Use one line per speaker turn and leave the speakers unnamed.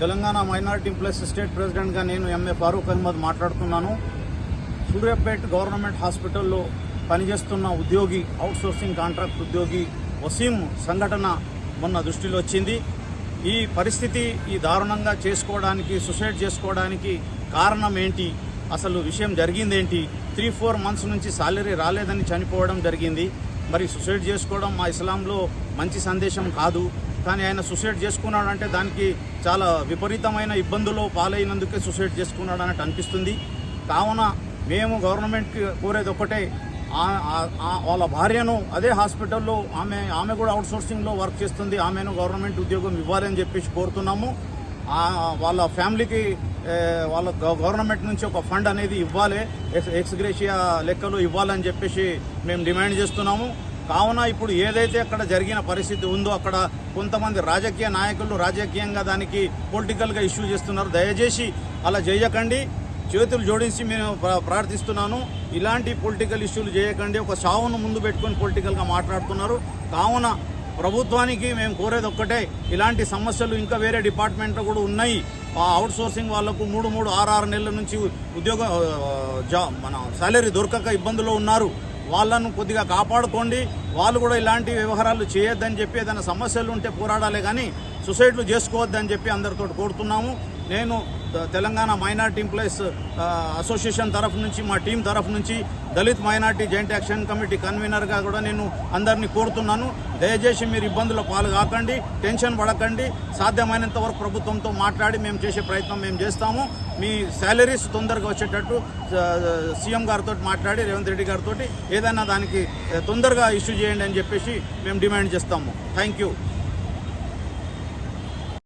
Telangana minority plus state ప్రెసిడెంట్గా నేను MA Farooq Ahmed మాట్లాడుతున్నాను. సూర్యాపేట గవర్నమెంట్ హాస్పిటల్లో పనిచేస్తున్న ఉద్యోగి అవుట్సోర్సింగ్ కాంట్రాక్ట్ ఉద్యోగి వసీం సంఘటన మొన్న దృష్టిలో వచ్చింది. ఈ పరిస్థితి ఈ దారుణంగా చేసుకోవడానికి సుసైడ్ చేసుకోవడానికి కారణం ఏంటి? అసలు విషయం జరిగిందేంటి? త్రీ ఫోర్ మంత్స్ నుంచి సాలరీ రాలేదని చనిపోవడం జరిగింది. మరి సుసైడ్ చేసుకోవడం మా ఇస్లాంలో మంచి సందేశం కాదు. కానీ ఆయన సుసైడ్ చేసుకున్నాడంటే దానికి చాలా విపరీతమైన ఇబ్బందులు పాలైనందుకే సుసైడ్ చేసుకున్నాడు అన్నట్టు అనిపిస్తుంది. కావున మేము గవర్నమెంట్కి కోరేది ఒకటే వాళ్ళ భార్యను అదే హాస్పిటల్లో ఆమె ఆమె కూడా అవుట్సోర్సింగ్లో వర్క్ చేస్తుంది ఆమెను గవర్నమెంట్ ఉద్యోగం ఇవ్వాలని చెప్పేసి కోరుతున్నాము. వాళ్ళ ఫ్యామిలీకి వాళ్ళ గవర్నమెంట్ నుంచి ఒక ఫండ్ అనేది ఇవ్వాలి ఎక్స్ ఎక్స్గ్రేషియా లెక్కలు ఇవ్వాలని చెప్పేసి మేము డిమాండ్ చేస్తున్నాము. కావున ఇప్పుడు ఏదైతే అక్కడ జరిగిన పరిస్థితి ఉందో అక్కడ కొంతమంది రాజకీయ నాయకులు రాజకీయంగా దానికి పొలిటికల్గా ఇష్యూ చేస్తున్నారు. దయచేసి అలా చేయకండి. చేతులు జోడించి మేము ప్రార్థిస్తున్నాను. ఇలాంటి పొలిటికల్ ఇష్యూలు చేయకండి. ఒక సావును ముందు పెట్టుకొని పొలిటికల్గా మాట్లాడుతున్నారు. కావున ప్రభుత్వానికి మేము కోరేది ఒక్కటే ఇలాంటి సమస్యలు ఇంకా వేరే డిపార్ట్మెంట్లో కూడా ఉన్నాయి. ఆ అవుట్ సోర్సింగ్ వాళ్ళకు మూడు మూడు ఆరు ఆరు నెలల నుంచి ఉద్యోగ జా మన సాలరీ దొరకక ఇబ్బందులో ఉన్నారు. వాళ్ళను కొద్దిగా కాపాడుకోండి. వాళ్ళు కూడా ఇలాంటి వ్యవహారాలు చేయొద్దని చెప్పి ఏదైనా సమస్యలు ఉంటే పోరాడాలి కానీ సుసైడ్లు చేసుకోవద్దని చెప్పి అందరితో కోరుతున్నాము. నేను తెలంగాణ మైనార్టీ ఎంప్లాయీస్ అసోసియేషన్ తరఫు నుంచి మా టీం తరఫు నుంచి Dalit minority joint action committee కన్వీనర్గా కూడా నేను అందరినీ కోరుతున్నాను. దయచేసి మీరు ఇబ్బందుల పాలు కాకండి టెన్షన్ పడకండి. సాధ్యమైనంత వరకు ప్రభుత్వంతో మాట్లాడి మేము చేసే ప్రయత్నం మేము చేస్తాము. మీ శాలరీస్ తొందరగా వచ్చేటట్టు సీఎం గారితో మాట్లాడి రేవంత్ రెడ్డి గారితో ఏదైనా దానికి తొందరగా ఇష్యూ చేయండి అని చెప్పేసి మేము డిమాండ్ చేస్తాము. Thank you.